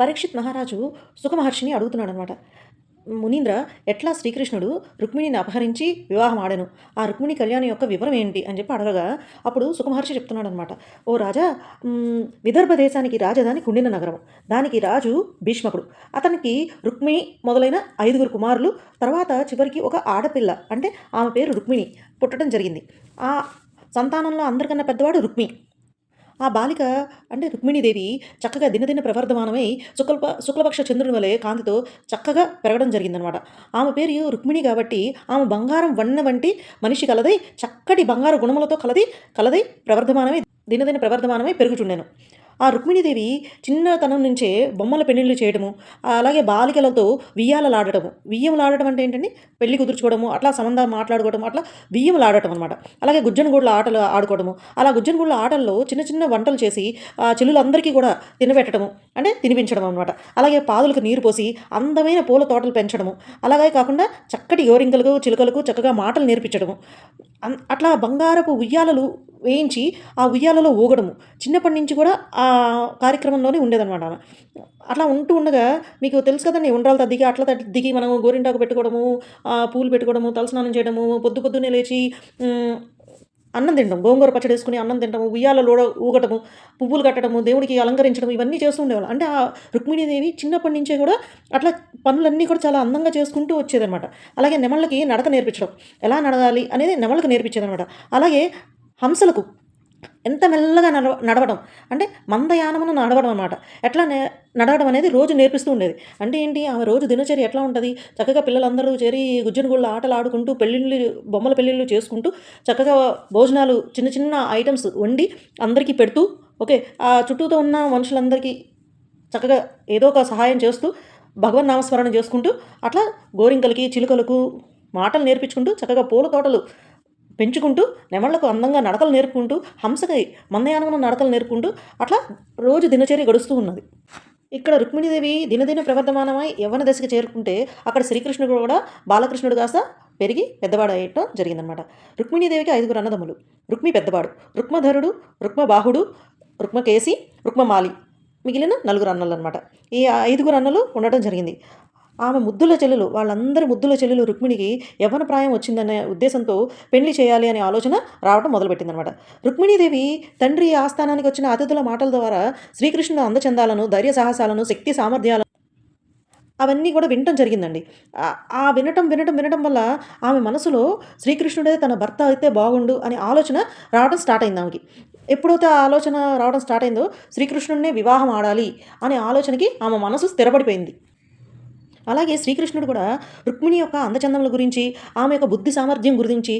పరీక్షిత్ మహారాజు సుఖమహర్షిని అడుగుతున్నాడు అనమాట మునీంద్ర ఎట్లా శ్రీకృష్ణుడు రుక్మిణిని అపహరించి వివాహం ఆడను? ఆ రుక్మిణి కళ్యాణం యొక్క వివరం ఏంటి? అని చెప్పి అడగగా అప్పుడు సుఖమహర్షి చెప్తున్నాడు అనమాట ఓ రాజా విదర్భ దేశానికి రాజధాని కుండిన నగరం. దానికి రాజు భీష్మకుడు. అతనికి రుక్మిణి మొదలైన ఐదుగురు కుమారులు తర్వాత చివరికి ఒక ఆడపిల్ల అంటే ఆమె పేరు రుక్మిణి పుట్టడం జరిగింది. ఆ సంతానంలో అందరికన్నా పెద్దవాడు రుక్మి ఆ బాలిక అంటే రుక్మిణీదేవి చక్కగా దినదిన ప్రవర్ధమానమై శుక్లప శుక్లపక్ష చంద్రుని వలె కాంతితో చక్కగా పెరగడం జరిగిందనమాట ఆమె పేరు రుక్మిణి కాబట్టి ఆమె బంగారం వన్న వంటి మనిషి కలదై చక్కటి బంగారు గుణములతో కలది కలదై ప్రవర్ధమానమై దినదిన ప్రవర్ధమానమై పెరుగుచుండెను. ఆ రుక్మిణీదేవి చిన్నతనం నుంచే బొమ్మల పెళ్ళిళ్ళు చేయడము అలాగే బాలికలతో వియ్యాలలాడటము వియ్యములాడటం అంటే ఏంటండి? పెళ్ళి కుదుర్చుకోవడము అట్లా సంబంధాలు మాట్లాడుకోవడం అట్లా బియ్యంలాడటం అనమాట అలాగే గుజ్జనగూడలో ఆటలు ఆడుకోవడము. అలా గుజ్జనగూడల ఆటల్లో చిన్న చిన్న వంటలు చేసి ఆ చెల్లులందరికీ కూడా తినబెట్టడము అంటే తినిపించడం అనమాట అలాగే పాదులకు నీరు పోసి అందమైన పూల తోటలు పెంచడము. అలాగే కాకుండా చక్కటి గోరింకలకు చిలుకలకు చక్కగా మాటలు నేర్పించడము. అట్లా బంగారపు ఉయ్యాలలు వేయించి ఆ ఉయ్యాలలో ఊగడము. చిన్నప్పటి నుంచి కూడా ఆ కార్యక్రమంలోనే ఉండేదన్నమాట ఆమె. అట్లా ఉంటూ ఉండగా మీకు తెలుసు కదండి ఉండ్రాలు దిగి అట్లా దిగి మనం గోరింటాకు పెట్టుకోవడము ఆ పూలు పెట్టుకోవడము తలస్నానం చేయడము పొద్దు పొద్దున్నే లేచి అన్నం తింటాం. గోంగూర పచ్చడి వేసుకుని అన్నం తింటాము ఉయ్యాలలో ఊగటము పువ్వులు కట్టడము దేవుడికి అలంకరించడం ఇవన్నీ చేస్తూ ఉండేవాళ్ళు. అంటే ఆ రుక్మిణీదేవి చిన్నప్పటి నుంచే కూడా అట్లా పనులన్నీ కూడా చాలా అందంగా చేసుకుంటూ వచ్చేదనమాట అలాగే నెమళ్ళకి నడక నేర్పించడం. ఎలా నడగాలి అనేది నెమళ్ళకి నేర్పించేదనమాట అలాగే హంసలకు ఎంత మెల్లగా నడవ నడవడం. అంటే మందయానమును నడవడం అనమాట ఎట్లా నే నడవడం అనేది రోజు నేర్పిస్తూ ఉండేది. అంటే ఏంటి? ఆమె రోజు దినచర్య ఎట్లా ఉంటుంది? చక్కగా పిల్లలందరూ చేరి గుజ్జనగుళ్ళు ఆటలు ఆడుకుంటూ పెళ్ళిళ్ళు బొమ్మల పెళ్ళిళ్ళు చేసుకుంటూ చక్కగా భోజనాలు చిన్న చిన్న ఐటమ్స్ వండి అందరికీ పెడుతూ ఓకే ఆ చుట్టూతో ఉన్న మనుషులందరికీ చక్కగా ఏదో ఒక సహాయం చేస్తూ భగవన్ నామస్మరణ చేసుకుంటూ అట్లా గోరింకలకి చిలుకలకు మాటలు నేర్పించుకుంటూ చక్కగా పూల తోటలు పెంచుకుంటూ నెమళ్ళకు అందంగా నడకలు నేర్పుకుంటూ హంసకై మందయానమున నడకలు నేర్పుకుంటూ అట్లా రోజు దినచర్య గడుస్తూ ఉన్నది. ఇక్కడ రుక్మిణీదేవి దినదిన ప్రవర్ధమానమై యవ్వన దశకి చేరుకుంటే అక్కడ శ్రీకృష్ణుడు కూడా బాలకృష్ణుడు కాస్త పెరిగి పెద్దవాడు అయ్యటం జరిగిందనమాట రుక్మిణీదేవికి ఐదుగురు అన్నదమ్ములు. రుక్మి పెద్దవాడు రుక్మధరుడు రుక్మబాహుడు రుక్మకేసి రుక్మమాలి. మిగిలిన నలుగురు అన్నలు అనమాట ఈ ఐదుగురు అన్నలు ఉండటం జరిగింది. ఆమె ముద్దుల చెల్లెలు వాళ్ళందరి ముద్దుల చెల్లెలు రుక్మిణికి యవ్వన ప్రాయం వచ్చిందనే ఉద్దేశంతో పెళ్ళి చేయాలి అనే ఆలోచన రావడం మొదలుపెట్టిందనమాట రుక్మిణీదేవి తండ్రి ఆస్థానానికి వచ్చిన అతిథుల మాటల ద్వారా శ్రీకృష్ణుడు అందచందాలను ధైర్య సాహసాలను శక్తి సామర్థ్యాలను అవన్నీ కూడా వినటం జరిగిందండి. ఆ- ఆ వినటం వినటం వినటం వల్ల ఆమె మనసులో శ్రీకృష్ణుడే తన భర్త అయితే బాగుండు అనే ఆలోచన రావడం స్టార్ట్ అయింది ఆమెకి. ఎప్పుడైతే ఆ ఆలోచన రావడం స్టార్ట్ అయిందో శ్రీకృష్ణుడినే వివాహం ఆడాలి అనే ఆలోచనకి ఆమె మనసు స్థిరపడిపోయింది. అలాగే శ్రీకృష్ణుడు కూడా రుక్మిణి యొక్క అందచందముల గురించి ఆమె యొక్క బుద్ధి సామర్థ్యం గురించి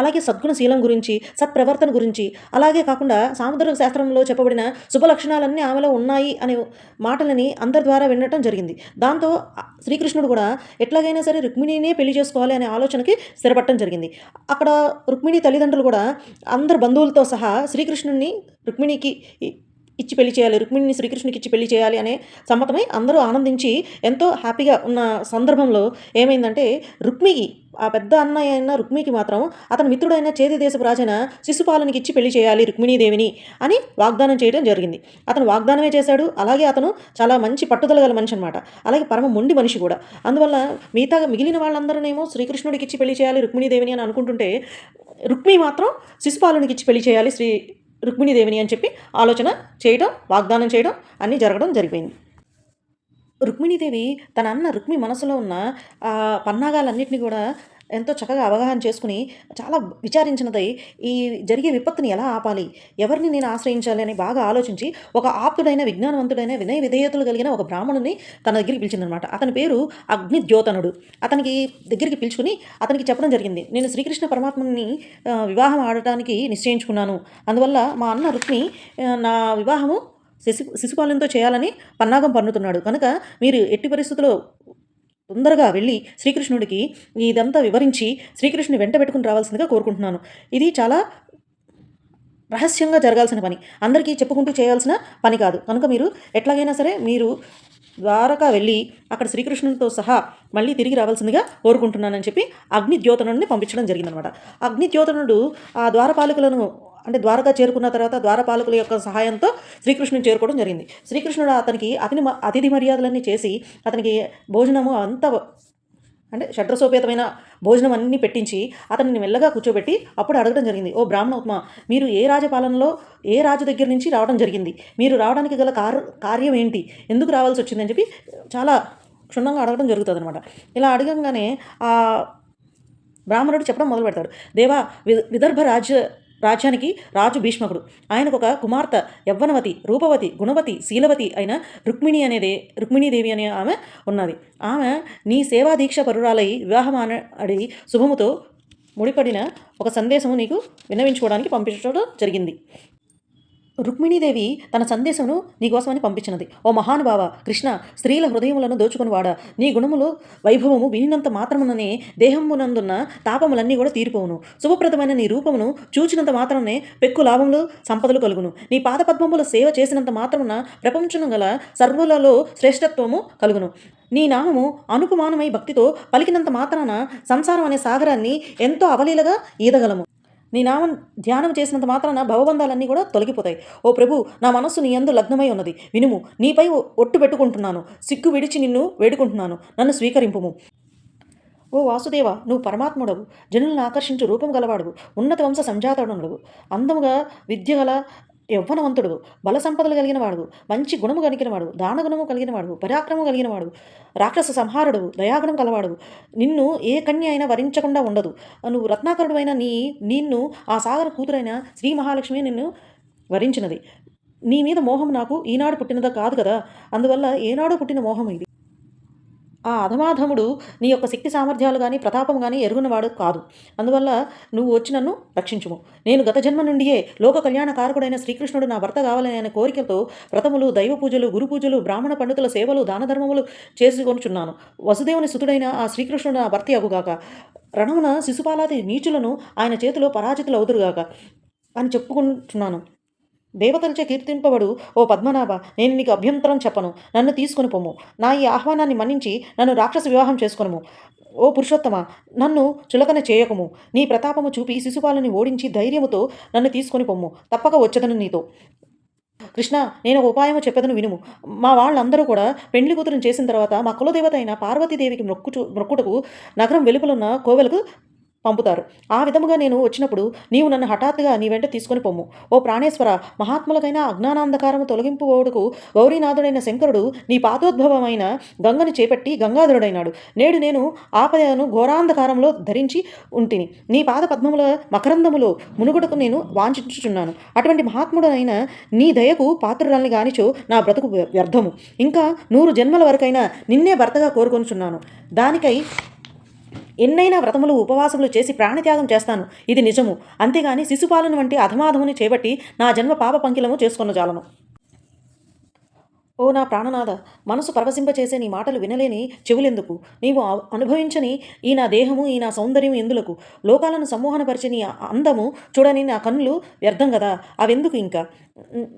అలాగే సద్గుణశీలం గురించి సత్ప్రవర్తన గురించి అలాగే కాకుండా సాముద్ర శాస్త్రంలో చెప్పబడిన శుభ లక్షణాలన్నీ ఆమెలో ఉన్నాయి అనే మాటలని అందరి ద్వారా వినటం జరిగింది. దాంతో శ్రీకృష్ణుడు కూడా ఎట్లాగైనా సరే రుక్మిణినే పెళ్ళి చేసుకోవాలి అనే ఆలోచనకి స్థిరపడటం జరిగింది. అక్కడ రుక్మిణి తల్లిదండ్రులు కూడా అందరు బంధువులతో సహా శ్రీకృష్ణుడిని రుక్మిణికి ఇచ్చి పెళ్ళి చేయాలి రుక్మిణిని శ్రీకృష్ణుడికి ఇచ్చి పెళ్ళి చేయాలి అనే సమ్మతమై అందరూ ఆనందించి ఎంతో హ్యాపీగా ఉన్న సందర్భంలో ఏమైందంటే రుక్మికి ఆ పెద్ద అన్నయ్య అయిన రుక్మికి మాత్రం అతని మిత్రుడైన చేతి దేశపు రాజైన శిశుపాలనికి ఇచ్చి పెళ్ళి చేయాలి రుక్మిణీదేవిని అని వాగ్దానం చేయడం జరిగింది. అతను వాగ్దానమే చేశాడు. అలాగే అతను చాలా మంచి పట్టుదల గల మనిషి అనమాట అలాగే పరమ మొండి మనిషి కూడా. అందువల్ల మిగతా మిగిలిన వాళ్ళందరూనేమో శ్రీకృష్ణుడికి ఇచ్చి పెళ్ళి చేయాలి రుక్మిణీదేవిని అని అనుకుంటుంటే రుక్మి మాత్రం శిశుపాలునికి ఇచ్చి పెళ్ళి చేయాలి శ్రీ రుక్మిణీదేవిని అని చెప్పి ఆలోచన చేయడం వాగ్దానం చేయడం అన్నీ జరగడం జరిపోయింది రుక్మిణీదేవి తన అన్న రుక్మి మనసులో ఉన్న పన్నాగాలన్నింటినీ కూడా ఎంతో చక్కగా అవగాహన చేసుకుని చాలా విచారించినదై ఈ జరిగే విపత్తుని ఎలా ఆపాలి? ఎవరిని నేను ఆశ్రయించాలి అని బాగా ఆలోచించి ఒక ఆప్తుడైన విజ్ఞానవంతుడైన వినయ విధేయతలు కలిగిన ఒక బ్రాహ్మణుని తన దగ్గరికి పిలిచిందనమాట. అతని పేరు అగ్నిద్యోతనుడు. అతనికి దగ్గరికి పిలుచుకుని అతనికి చెప్పడం జరిగింది. నేను శ్రీకృష్ణ పరమాత్మని వివాహం ఆడటానికి నిశ్చయించుకున్నాను. అందువల్ల మా అన్న రుక్మి నా వివాహము శిశు శిశుపాలనతో చేయాలని పన్నాగం పన్నుతున్నాడు. కనుక మీరు ఎట్టి పరిస్థితుల్లో తొందరగా వెళ్ళి శ్రీకృష్ణుడికి ఇదంతా వివరించి శ్రీకృష్ణుని వెంట పెట్టుకుని రావాల్సిందిగా కోరుకుంటున్నాను. ఇది చాలా రహస్యంగా జరగాల్సిన పని. అందరికీ చెప్పుకుంటూ చేయాల్సిన పని కాదు. కనుక మీరు ఎట్లాగైనా సరే మీరు ద్వారకా వెళ్ళి అక్కడ శ్రీకృష్ణునితో సహా మళ్ళీ తిరిగి రావాల్సిందిగా కోరుకుంటున్నానని చెప్పి అగ్నిద్యోతనుడిని పంపించడం జరిగిందనమాట అగ్నిద్యోతనుడు ఆ ద్వారపాలకులను అంటే ద్వారకా చేరుకున్న తర్వాత ద్వారపాలకుల యొక్క సహాయంతో శ్రీకృష్ణుని చేరుకోవడం జరిగింది. శ్రీకృష్ణుడు అతనికి అతిని అతిథి మర్యాదలన్నీ చేసి అతనికి భోజనము అంత అంటే షడ్రసోపేతమైన భోజనం అన్నీ పెట్టించి అతన్ని మెల్లగా కూర్చోబెట్టి అప్పుడు అడగడం జరిగింది. ఓ బ్రాహ్మణోత్మ మీరు ఏ రాజపాలనలో ఏ రాజు దగ్గర నుంచి రావడం జరిగింది? మీరు రావడానికి గల కార్ కార్యం ఏంటి? ఎందుకు రావాల్సి వచ్చిందని చెప్పి చాలా క్షుణ్ణంగా అడగడం జరుగుతుంది అనమాట ఇలా అడగంగానే ఆ బ్రాహ్మణుడు చెప్పడం మొదలు పెడతాడు దేవా విదర్భ రాజ్య రాజ్యానికి రాజు భీష్మకుడు. ఆయనకు ఒక కుమార్తె యవ్వనవతి రూపవతి గుణవతి శీలవతి అయిన రుక్మిణి అనేదే రుక్మిణీదేవి అనే ఆమె ఉన్నది. ఆమె నీ సేవా దీక్ష పరురాలై వివాహమాన అడి శుభముతో ముడిపడిన ఒక సందేశము నీకు విన్నవించుకోవడానికి పంపించడం జరిగింది. రుక్మిణీదేవి తన సందేశమును నీకోసమని పంపించినది. ఓ మహానుభావ కృష్ణ స్త్రీల హృదయములను దోచుకునివాడా. నీ గుణములు వైభవము వినినంత మాత్రముననే దేహమునందున్న తాపములన్నీ కూడా తీరిపోవును. శుభప్రదమైన నీ రూపమును చూచినంత మాత్రమే పెక్కు లాభములు సంపదలు కలుగును. నీ పాదపద్మముల సేవ చేసినంత మాత్రమున ప్రపంచము గల సర్వులలో శ్రేష్టత్వము కలుగును. నీ నామము అనుపమానమై భక్తితో పలికినంత మాత్రాన సంసారం అనే సాగరాన్ని ఎంతో అవలీలగా ఈదగలము. నీ నామం ధ్యానం చేసినంత మాత్రాన భవబంధాలన్నీ కూడా తొలగిపోతాయి. ఓ ప్రభు నా మనస్సు నీ యందు లగ్నమై ఉన్నది. వినుము నీపై ఒట్టు పెట్టుకుంటున్నాను. సిగ్గు విడిచి నిన్ను వేడుకుంటున్నాను. నన్ను స్వీకరింపుము. ఓ వాసుదేవ నువ్వు పరమాత్ముడవు. జనులను ఆకర్షించు రూపం గలవాడువు. ఉన్నత వంశ సంజాతనుడవు అందముగా విద్య గల యవ్వనవంతుడు బల సంపదలు కలిగిన వాడు మంచి గుణము కలిగిన వాడు దానగుణము కలిగిన వాడు పరాక్రమం కలిగిన వాడు రాక్షస సంహారుడు దయాగుణం కలవాడు. నిన్ను ఏ కన్య అయినా వరించకుండా ఉండదు. నువ్వు రత్నాకరుడు నీ నిన్ను ఆ సాగర కూతురైన శ్రీ మహాలక్ష్మి నిన్ను వరించినది. నీ మీద మోహం నాకు ఈనాడు పుట్టినదా కాదు కదా. అందువల్ల ఏనాడు పుట్టిన మోహం ఇది. ఆ అధమాధముడు నీ యొక్క శక్తి సామర్థ్యాలు కానీ ప్రతాపం కానీ ఎరుగునవాడు కాదు. అందువల్ల నువ్వు వచ్చి నన్ను రక్షించుము. నేను గత జన్మ నుండియే లోక కళ్యాణ కారకుడైన శ్రీకృష్ణుడు నా భర్త కావాలని అనే కోరికతో వ్రతములు దైవ పూజలు గురు పూజలు బ్రాహ్మణ పండితుల సేవలు దాన ధర్మములు చేసుకొనుచున్నాను. వసుదేవుని సుతుడైన ఆ శ్రీకృష్ణుడు నా భర్త అగుగాక. రణమున శిశుపాలాది నీచులను ఆయన చేతిలో పరాజితులు అవుదురుగాక అని చెప్పుకుంటున్నాను. దేవతలచే కీర్తింపబడు ఓ పద్మనాభ నేను నీకు అభ్యంతరం చెప్పను. నన్ను తీసుకొని పొమ్ము. నా ఈ ఆహ్వానాన్ని మన్నించి నన్ను రాక్షస వివాహం చేసుకొనుము. ఓ పురుషోత్తమ నన్ను చులకన చేయకము. నీ ప్రతాపము చూపి శిశుపాలని ఓడించి ధైర్యముతో నన్ను తీసుకొని పొమ్ము. తప్పక వచ్చదను నీతో. కృష్ణ నేను ఒక ఉపాయము చెప్పదను వినుము. మా వాళ్ళందరూ కూడా పెండ్లి కూతురుని చేసిన తర్వాత మా కులదేవత అయిన పార్వతీదేవికి మొక్కుచు మొక్కుటకు నగరం వెలుపలున్న కోవెలకు పంపుతారు. ఆ విధముగా నేను వచ్చినప్పుడు నీవు నన్ను హఠాత్తుగా నీ వెంట తీసుకొని పొమ్ము. ఓ ప్రాణేశ్వర మహాత్ములకైన అజ్ఞానాంధకారము తొలగింపువోడుకు గౌరీనాథుడైన శంకరుడు నీ పాతోద్భవమైన గంగను చేపట్టి గంగాధరుడైనాడు. నేడు నేను ఆపదను ఘోరాంధకారంలో ధరించి ఉంటిని. నీ పాద పద్మముల మకరందములో మునుగుడకు నేను వాంఛించుచున్నాను. అటువంటి మహాత్ముడైన నీ దయకు పాత్రురాల్ని గానిచో నా బ్రతుకు వ్యర్థము. ఇంకా నూరు జన్మల వరకైనా నిన్నే భర్తగా కోరుకొనుచున్నాను. దానికై ఎన్నైనా వ్రతములు ఉపవాసములు చేసి ప్రాణత్యాగం చేస్తాను. ఇది నిజము. అంతేగాని శిశుపాలను వంటి అధమాధముని చేపట్టి నా జన్మ పాప పంకిలము చేసుకున్న జాలను ఓ నా ప్రాణనాథ మనసు పరవశింపచేసే నీ మాటలు వినలేని చెవులెందుకు? నీవు అనుభవించని ఈ నా దేహము ఈ నా సౌందర్యం ఎందులకు? లోకాలను సమ్మోహనపరిచే నీ అందము చూడని నా కన్నులు వ్యర్థం కదా అవెందుకు ఇంకా?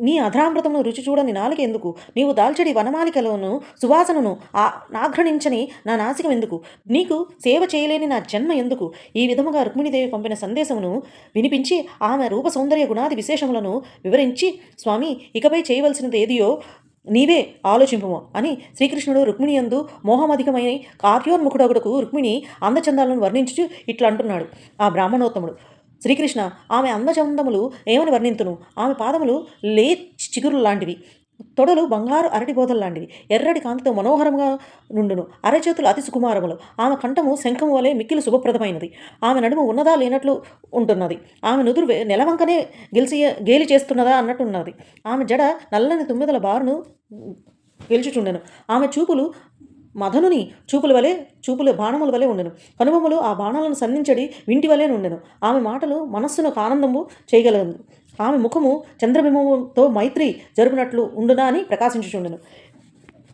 నీ అధరామృతమును రుచి చూడని నాలుక ఎందుకు? నీవు దాల్చడి వనమాలికలోను సువాసనను ఆ నాఘ్రణించని నా నాసికం ఎందుకు? నీకు సేవ చేయలేని నా జన్మ ఎందుకు? ఈ విధముగా రుక్మిణీదేవి పంపిన సందేశమును వినిపించి ఆమె రూప సౌందర్య గుణాది విశేషములను వివరించి స్వామి ఇకపై చేయవలసినది ఏదియో నీవే ఆలోచింపము అని శ్రీకృష్ణుడు రుక్మిణి యందు మోహమధికమైన కార్యోన్ముఖుడగుడకు రుక్మిణి అందచందాలను వర్ణించుచు ఇట్లా అంటున్నాడు ఆ బ్రాహ్మణోత్తముడు. శ్రీకృష్ణ ఆమె అందచందములు ఏమని వర్ణింతును? ఆమె పాదములు లే చిగురు లాంటివి. తొడలు బంగారు అరటి బోధలు లాంటివి. ఎర్రటి కాంతితో మనోహరంగా నుండును. అరచేతులు అతి సుకుమారములు. ఆమె కంఠము శంఖము వలె మిక్కిలి శుభప్రదమైనది. ఆమె నడుము ఉన్నదా లేనట్లు ఉంటున్నది. ఆమె నుదురు నెలవంకనే గెలిచి గేలి చేస్తున్నదా అన్నట్టున్నది. ఆమె జడ నల్లని తుమ్మెదల బారును గెలుచుచుండెను. ఆమె చూపులు మధనుని చూపుల వలె చూపుల బాణముల వలె ఉండెను. కనుబొమ్మలు ఆ బాణాలను సంధించడి వింటి వలె ఉండెను ఆమె మాటలు మనస్సును ఆనందము చేయగలదు. ఆమె ముఖము చంద్రబింబముతో మైత్రి జరుపునట్లు ఉండునా అని ప్రకాశించుచుండెను.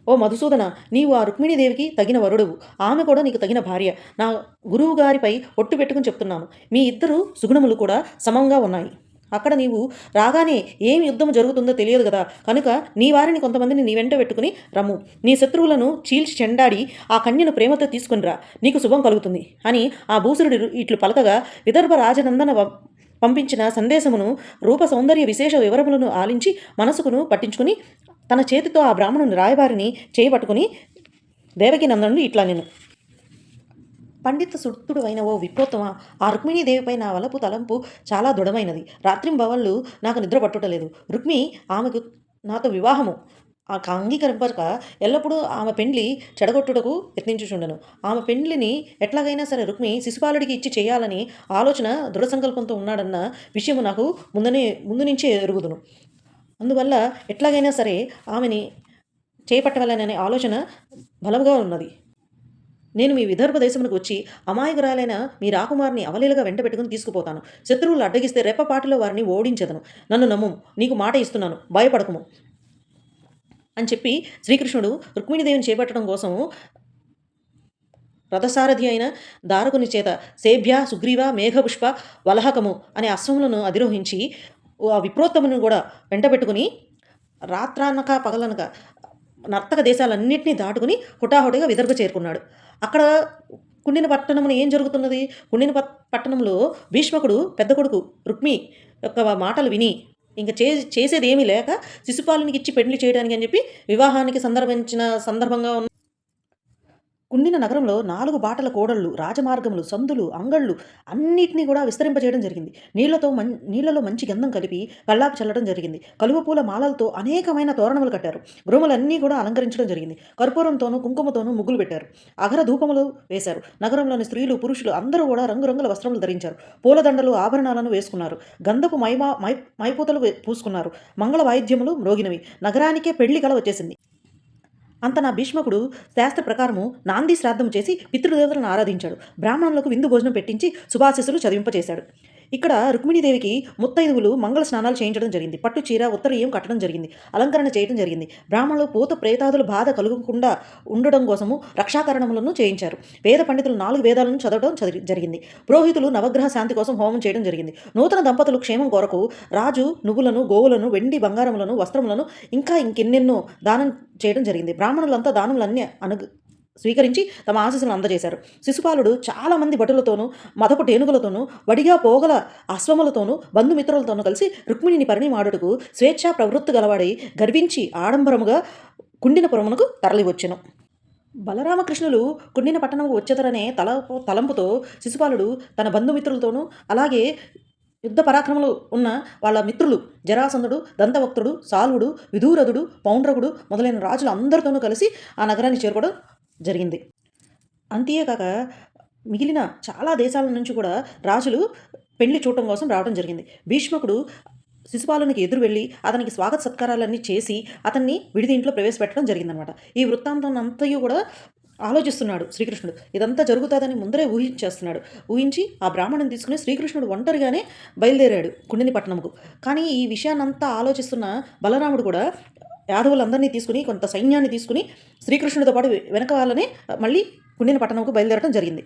ఓ మధుసూదన నీవు ఆ రుక్మిణీదేవికి తగిన వరుడువు. ఆమె కూడా నీకు తగిన భార్య. నా గురువు గారిపై ఒట్టు పెట్టుకుని చెప్తున్నాను. మీ ఇద్దరు సుగుణములు కూడా సమంగా ఉన్నాయి. అక్కడ నీవు రాగానే ఏం యుద్ధం జరుగుతుందో తెలియదు కదా. కనుక నీ వారిని కొంతమందిని నీ వెంట పెట్టుకుని రమ్ము. నీ శత్రువులను చీల్చి చెండాడి ఆ కన్యను ప్రేమతో తీసుకుని రా. నీకు శుభం కలుగుతుంది అని ఆ భూసురుడు ఇట్లు పలకగా విదర్భ రాజనందన పంపించిన సందేశమును రూప సౌందర్య విశేష వివరములను ఆలించి మనసుకును పట్టించుకుని తన చేతితో ఆ బ్రాహ్మణుని రాయబారిని చేయబట్టుకుని దేవకి నందనుడు ఇట్లా నేను పండిత సుత్తుడు అయిన ఓ విప్రోత్తమ ఆ రుక్మిణీదేవిపై నా వలపు తలంపు చాలా దృఢమైనది. రాత్రింబవళ్ళు నాకు నిద్ర పట్టుటలేదు. రుక్మి ఆమెకు నాతో వివాహము. ఆ అంగీకరింపక ఎల్లప్పుడూ ఆమె పెండ్లి చెడగొట్టుటకు యత్నించుచుండెను. ఆమె పెండ్లిని ఎట్లాగైనా సరే రుక్మి శిశుపాలుడికి ఇచ్చి చేయాలని ఆలోచన దృఢ సంకల్పంతో ఉన్నాడన్న విషయము నాకు ముందనే ముందు నుంచే ఎరుగుదును. అందువల్ల ఎట్లాగైనా సరే ఆమెని చేపట్టవాలనే ఆలోచన బలముగా ఉన్నది. నేను మీ విదర్భ దేశమునకు వచ్చి అమాయకురాలైన మీ రాకుమారిని అవలీలగా వెంటబెట్టుకుని తీసుకుపోతాను. శత్రువులు అడ్డగిస్తే రెప్పపాటిలో వారిని ఓడించదను. నన్ను నమ్ము నీకు మాట ఇస్తున్నాను. భయపడకము. అని చెప్పి శ్రీకృష్ణుడు రుక్మిణీదేవిని చేపట్టడం కోసం రథసారథి అయిన దారకుని చేత సేభ్య సుగ్రీవ మేఘపుష్ప వలహకము అనే అశ్వములను అధిరోహించి ఆ విప్రోత్తమును కూడా వెంటబెట్టుకుని రాత్రానక పగలనక నర్తక దేశాలన్నింటినీ దాటుకుని హుటాహుటిగా విదర్భ చేరుకున్నాడు. అక్కడ కుండిన పట్టణమున ఏం జరుగుతున్నది? కుండిన పట్టణంలో భీష్మకుడు పెద్ద కొడుకు రుక్మి యొక్క మాటలు విని ఇంకా చే చేసేది ఏమీ లేక శిశుపాలనికి ఇచ్చి పెళ్ళి చేయడానికి అని చెప్పి వివాహానికి సందర్భించిన సందర్భంగా ఉన్న కుండిన నగరంలో నాలుగు బాటల కోడళ్ళు రాజమార్గములు సందులు అంగళ్ళు అన్నిటినీ కూడా విస్తరింపజేయడం జరిగింది. నీళ్ళతో మం నీళ్ళలో మంచి గంధం కలిపి కల్లాపు చల్లడం జరిగింది. కలువ పూల మాలలతో అనేకమైన తోరణములు కట్టారు. గృహములన్నీ కూడా అలంకరించడం జరిగింది. కర్పూరంతోనూ కుంకుమతోనూ ముగ్గులు పెట్టారు. అగర ధూపములు వేశారు. నగరంలోని స్త్రీలు పురుషులు అందరూ కూడా రంగురంగుల వస్త్రములు ధరించారు. పూలదండలు ఆభరణాలను వేసుకున్నారు. గంధపు మైమా మై మైపూతలు పూసుకున్నారు. మంగళ వాయిద్యములు మ్రోగినవి. నగరానికే పెళ్ళి కల వచ్చేసింది. అంత నా భీష్మకుడు శాస్త్ర ప్రకారము నాంది శ్రాద్ధము చేసి పితృదేవతలను ఆరాధించాడు. బ్రాహ్మణులకు విందు భోజనం పెట్టించి శుభాశిస్సులు చదివింపచేశాడు. ఇక్కడ రుక్మిణీదేవికి ముత్తైదువులు మంగళ స్నానాలు చేయించడం జరిగింది. పట్టు చీర ఉత్తరీయం కట్టడం జరిగింది. అలంకరణ చేయడం జరిగింది. బ్రాహ్మణులు పూత ప్రేతాదుల బాధ కలుగకుండా ఉండడం కోసము రక్షాకరణములను చేయించారు. వేద పండితులు నాలుగు వేదాలను చదవడం జరిగింది. పురోహితులు నవగ్రహ శాంతి కోసం హోమం చేయడం జరిగింది. నూతన దంపతులు క్షేమం కొరకు రాజు నువ్వులను గోవులను వెండి బంగారములను వస్త్రములను ఇంకా ఇంకెన్నెన్నో దానం చేయడం జరిగింది. బ్రాహ్మణులంతా దానములన్నీ అను స్వీకరించి తమ ఆశీస్సులను అందజేశారు. శిశుపాలుడు చాలామంది భటులతోనూ మదపు టేనుగులతోనూ వడిగా పోగల అశ్వములతోనూ బంధుమిత్రులతోనూ కలిసి రుక్మిణిని పరిణిమాడుటకు స్వేచ్ఛా ప్రవృత్తి గలవాడై గర్వించి ఆడంబరముగా కుండినపురమునకు తరలివచ్చెను. బలరామకృష్ణులు కుండిన పట్టణంకు వచ్చేదరనే తల తలంపుతో శిశుపాలుడు తన బంధుమిత్రులతోనూ అలాగే యుద్ధ పరాక్రమలు ఉన్న వాళ్ళ మిత్రులు జరాసంధుడు దంతవక్తుడు సాల్వుడు విధూరథుడు పౌండ్రకుడు మొదలైన రాజులు అందరితోనూ కలిసి ఆ నగరాన్ని చేరుకోవడం జరిగింది. అంతేకాక మిగిలిన చాలా దేశాల నుంచి కూడా రాజులు పెళ్ళి చూడటం కోసం రావడం జరిగింది. భీష్మకుడు శిశుపాలునికి ఎదురు వెళ్ళి అతనికి స్వాగత సత్కారాలన్నీ చేసి అతన్ని విడిది ఇంట్లో ప్రవేశపెట్టడం జరిగిందనమాట. ఈ వృత్తాంతం అంతయు కూడా ఆలోచిస్తున్నాడు శ్రీకృష్ణుడు. ఇదంతా జరుగుతుందని ముందరే ఊహించేస్తున్నాడు. ఊహించి ఆ బ్రాహ్మణుని తీసుకుని శ్రీకృష్ణుడు ఒంటరిగానే బయలుదేరాడు కుండిని పట్టణంకు కానీ ఈ విషయాన్నంతా ఆలోచిస్తున్న బలరాముడు కూడా యాదవులందరినీ తీసుకుని కొంత సైన్యాన్ని తీసుకుని శ్రీకృష్ణుడితో పాటు వెనక వాళ్ళనే మళ్ళీ కుండిన పట్టణంకు బయలుదేరడం జరిగింది.